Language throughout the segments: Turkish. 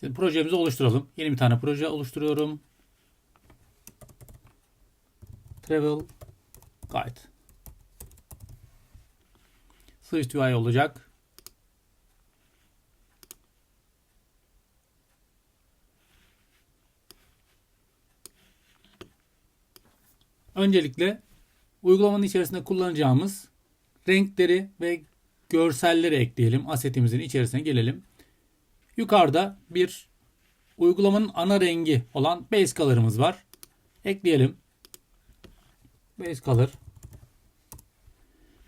Şimdi projemizi oluşturalım. Yeni bir tane proje oluşturuyorum. Travel Guide. Swift UI olacak. Öncelikle uygulamanın içerisinde kullanacağımız renkleri ve görselleri ekleyelim. Asetimizin içerisine gelelim. Yukarıda bir uygulamanın ana rengi olan base color'ımız var. Ekleyelim. Base color.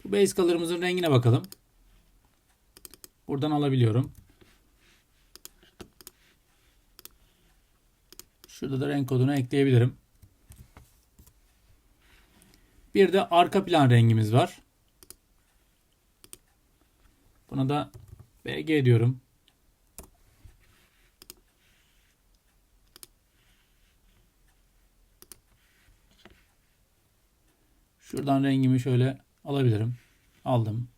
Bu base color'ımızın rengine bakalım. Buradan alabiliyorum. Şurada da renk kodunu ekleyebilirim. Bir de arka plan rengimiz var. Buna da BG diyorum. Şuradan rengimi şöyle alabilirim. Aldım.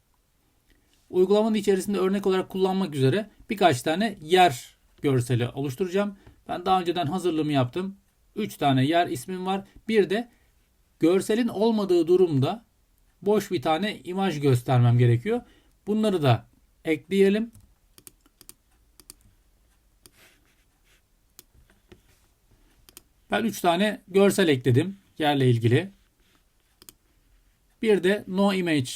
Uygulamanın içerisinde örnek olarak kullanmak üzere birkaç tane yer görseli oluşturacağım. Ben daha önceden hazırlığımı yaptım. 3 tane yer ismim var. Bir de görselin olmadığı durumda boş bir tane imaj göstermem gerekiyor. Bunları da ekleyelim. Ben 3 tane görsel ekledim yerle ilgili. Bir de no image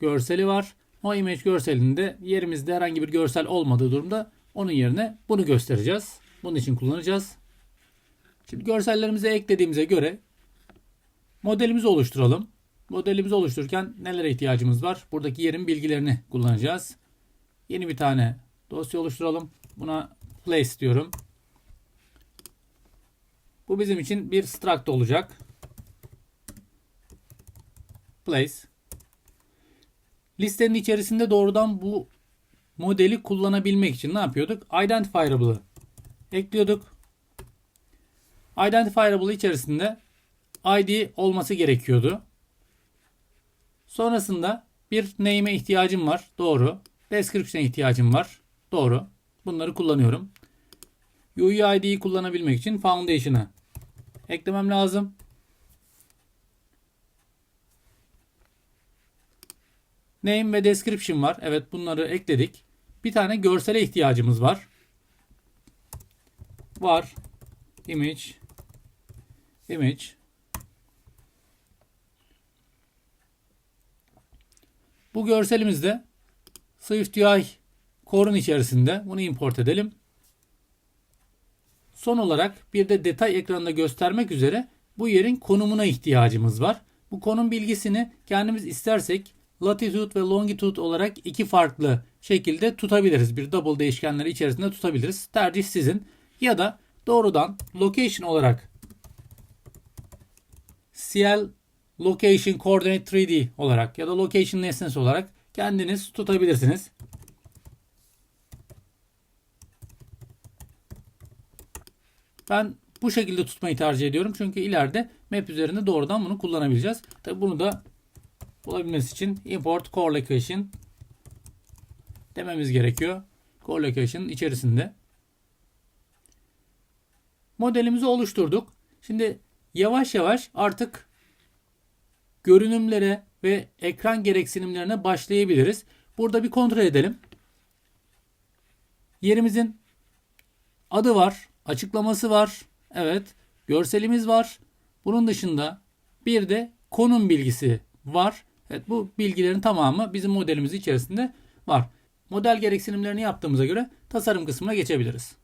görseli var. No image görselinde yerimizde herhangi bir görsel olmadığı durumda onun yerine bunu göstereceğiz. Bunun için kullanacağız. Şimdi görsellerimizi eklediğimize göre modelimizi oluşturalım. Modelimizi oluştururken nelere ihtiyacımız var? Buradaki yerin bilgilerini kullanacağız. Yeni bir tane dosya oluşturalım. Buna place diyorum. Bu bizim için bir struct olacak. Place. Listenin içerisinde doğrudan bu modeli kullanabilmek için ne yapıyorduk? Identifiable'ı ekliyorduk. Identifiable içerisinde ID olması gerekiyordu. Sonrasında bir name'e ihtiyacım var. Doğru. Description'e ihtiyacım var. Doğru. Bunları kullanıyorum. UUID'yi kullanabilmek için Foundation'ı eklemem lazım. Name ve description var. Evet bunları ekledik. Bir tane görsele ihtiyacımız var. Var. Image. Image. Bu görselimizde SwiftUI core'un içerisinde. Bunu import edelim. Son olarak bir de detay ekranında göstermek üzere bu yerin konumuna ihtiyacımız var. Bu konum bilgisini kendimiz istersek latitude ve longitude olarak iki farklı şekilde tutabiliriz. Bir double değişkenleri içerisinde tutabiliriz. Tercih sizin. Ya da doğrudan location olarak CL location coordinate 3D olarak ya da location nesnesi olarak kendiniz tutabilirsiniz. Ben bu şekilde tutmayı tercih ediyorum. Çünkü ileride map üzerinde doğrudan bunu kullanabileceğiz. Tabi bunu da bulabilmesi için import core location dememiz gerekiyor. Core location içerisinde. Modelimizi oluşturduk. Şimdi yavaş yavaş artık görünümlere ve ekran gereksinimlerine başlayabiliriz. Burada bir kontrol edelim. Yerimizin adı var, açıklaması var. Evet, görselimiz var. Bunun dışında bir de konum bilgisi var. Evet, bu bilgilerin tamamı bizim modelimiz içerisinde var. Model gereksinimlerini yaptığımıza göre tasarım kısmına geçebiliriz.